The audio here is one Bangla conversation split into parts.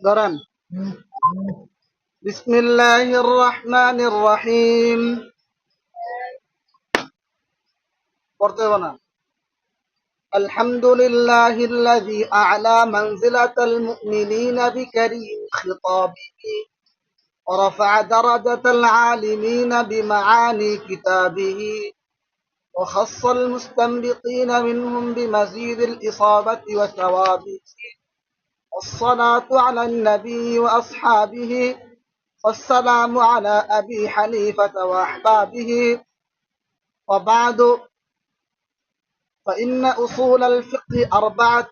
ধরেন বিসমিল্লাহির রহমানির রহিম পড়তে হবে না الحمد لله الذي أعلى منزلة المؤمنين بكريم خطابه ورفع درجة العالمين بمعاني كتابه وخص المستنبطين منهم بمزيد الإصابة وثوابه والصلاة على النبي وأصحابه والسلام على أبي حنيفة وأحبابه. وبعد فإن أصول الفقه أربعة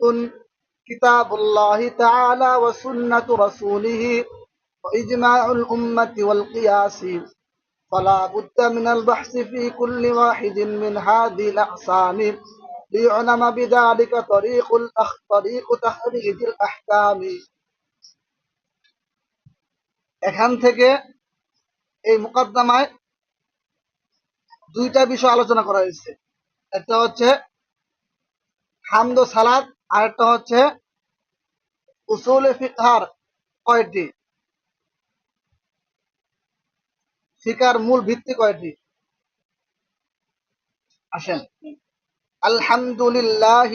كتاب الله تعالى وسنة رسوله وإجماع الأمة والقياس. فلا بد من البحث في كل واحد من هذه الأقسام. ليعلم بذلك طريق الأخ طريق تخريج الأحكام এখান থেকে এই মুকদ্দমায় দুইটা বিষয় আলোচনা করা হয়েছে একটা হচ্ছে হামদ ও সালাদ আর একটা হচ্ছে উসুল ফিকহার কয়টি ফিকার মূল ভিত্তি কয়টি আসেন আলহামদুলিল্লাহ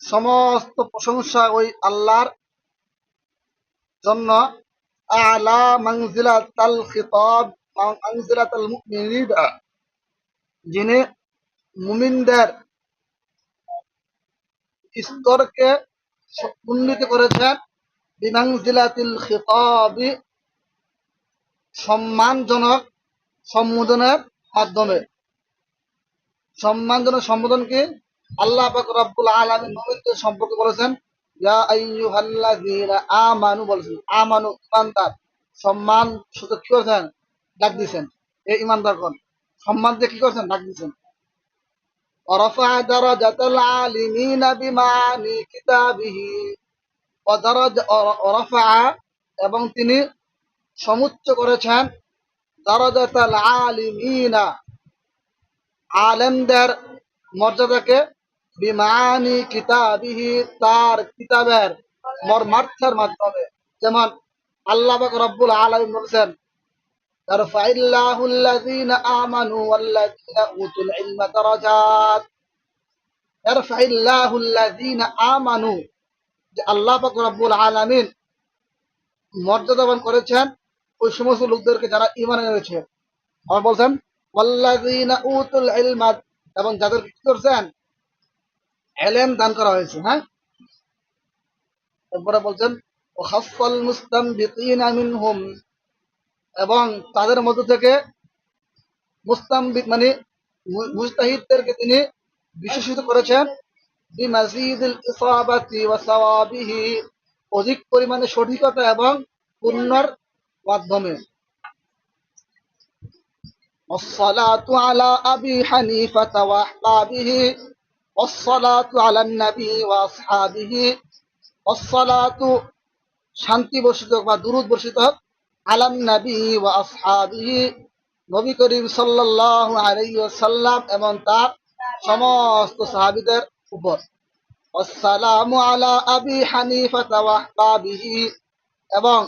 সমস্ত প্রশংসা ওই আল্লাহর জন্য। আলা মানজিলাতাল খিতাব মানজিলাতাল মুমিনিন। যিনি মুমিনদের স্তরকে উন্নীত করেছেন খিতাবি সম্মানজনক সম্বোধনের মাধ্যমে। সম্মানজনক সম্বোধন কি আল্লাহ পাক রব্বুল আলামিন মুমিনদের সম্পর্কে বলেছেন ইয়া আইয়ুহাল্লাযীনা আমানু বলেছেন আমানু ইমানদার সম্মান সূচক কি করেছেন ডাক দিয়েছেন এই ইমানদারগণ সম্মান দিয়ে কি করেছেন ডাক দিয়েছেন ورفع درجة العالمين بمعاني كتابه ودرج ورفع এবং তিনি সমুচ্চ করেছেন দরজাতাল আলিমিনা আলেমদের মর্যাদাকে বিমানি কিতাবিহি তার কিতাবের মর্মার্থের মাধ্যমে। যেমন আল্লাহ রব্বুল আলম বলছেন আমানু আল্লাহ মর্যাদাবান করেছেন, ওই সমস্ত লোকদেরকে যারা ইমান আবার বলছেন এবং যাদের কি করছেন? এলেম দান করা হয়েছে হ্যাঁ? তারপরে বলছেন মুস্তামবিতিনা মিনহুম, এবং তাদের মধ্য থেকে মুস্তামবিত মানে মুস্তাহিদদেরকে তিনি বিশেষিত করেছেন অধিক পরিমাণে সঠিকতা এবং পুণ্যর মাধ্যমে والصلاة على أبي حنيفة وأحبابه والصلاة على النبي وأصحابه والصلاة শান্তি বর্ষিত হোক বা দুরুদ বর্ষিত হোক আলাম নবী ওয়া আসহাবিহি নবী করিম সাল্লাল্লাহু আলাইহি ওয়াসাল্লাম এবং তার সমস্ত সাহাবীদের উপর আসসালামু আলা আবি হানিফা ওয়া আহবাবিহি এবং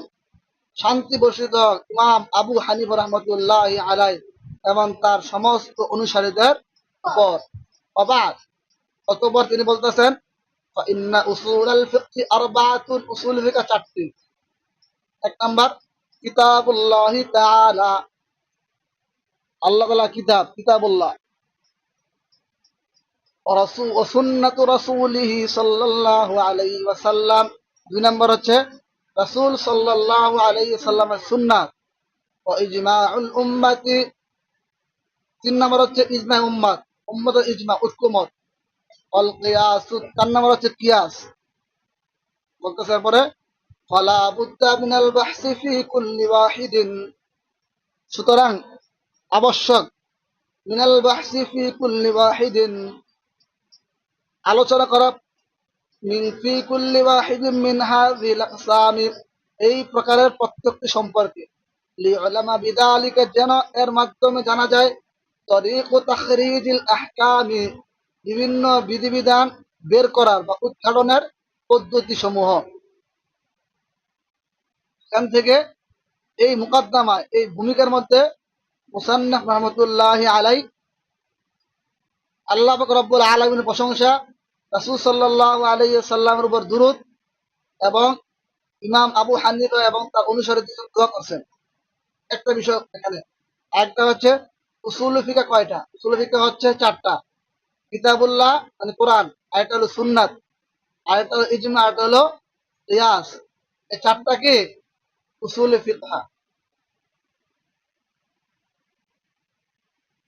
শান্তি বর্ষিত হোক ইমাম আবু হানিফা রহমতুল্লাহ আলাই এবং তার সমস্ত অনুসারীদের উপর। অবাক। অতঃপর তিনি বলতেছেন ইন্না উসুল আল ফিকহি আরবাতুন উসুল চারটি। এক নাম্বার, কিতাবুল্লাহ তাআলা। আল্লাহ তাআলা কিতাব, কিতাবুল্লাহ। রাসূল ও সুন্নাতু রাসূলিহি সাল্লাল্লাহু আলাইহি ওয়াসাল্লাম। দুই নাম্বার হচ্ছে, রাসূল সাল্লাল্লাহু আলাইহি ওয়াসাল্লামের সুন্নাত। ও ইজমাউল উম্মতি তিন নাম্বার হচ্ছে ইজমা উম্মাদ উম্মতের ইজমা উৎকুমত অল কিয়াস, চার নাম্বার হচ্ছে কিয়াস। বলতেছে এরপরে, ফালা বুদ্দা মিনাল বাহসি ফি কুল্লি ওয়াহিদিন। সুতরাং আবশ্যক, মিনাল বাহসি ফি কুল্লি ওয়াহিদিন। আলোচনা করা, মিন ফি কুল্লি ওয়াহিদিন মিন হাযিল আকসামি। এই প্রকারের প্রত্যেকটি সম্পর্কে। লিউলামা বিদালিকা যেন এর মাধ্যমে জানা যায় তরিক তাখরিজিল আহকামি, বিভিন্ন বিধিবিধান বের করার বা উদ্ঘাটনের পদ্ধতি সমূহ এখান থেকে এই মুকদ্দমা এই ভূমিকার মধ্যে মুসান্নাফ রহমতুল্লাহ আলাই আল্লাহ রব্বুল আলমিনের প্রশংসা, রাসূল সাল্লাল্লাহু আলাইহি সাল্লামের উপর দুরূদ এবং ইমাম আবু হানিফা এবং তার অনুসারী দোয়া করছেন। একটা বিষয় এখানে একটা হচ্ছে উসুল ফিকা কয়টা? উসুল ফিকা হচ্ছে চারটা। কিতাবুল্লাহ মানে কোরআন আরেকটা হলো সুন্নাত আরেকটা হলো ইজমা আরেকটা হলো রিয়াস এই চারটা কি উসুল ফিকহা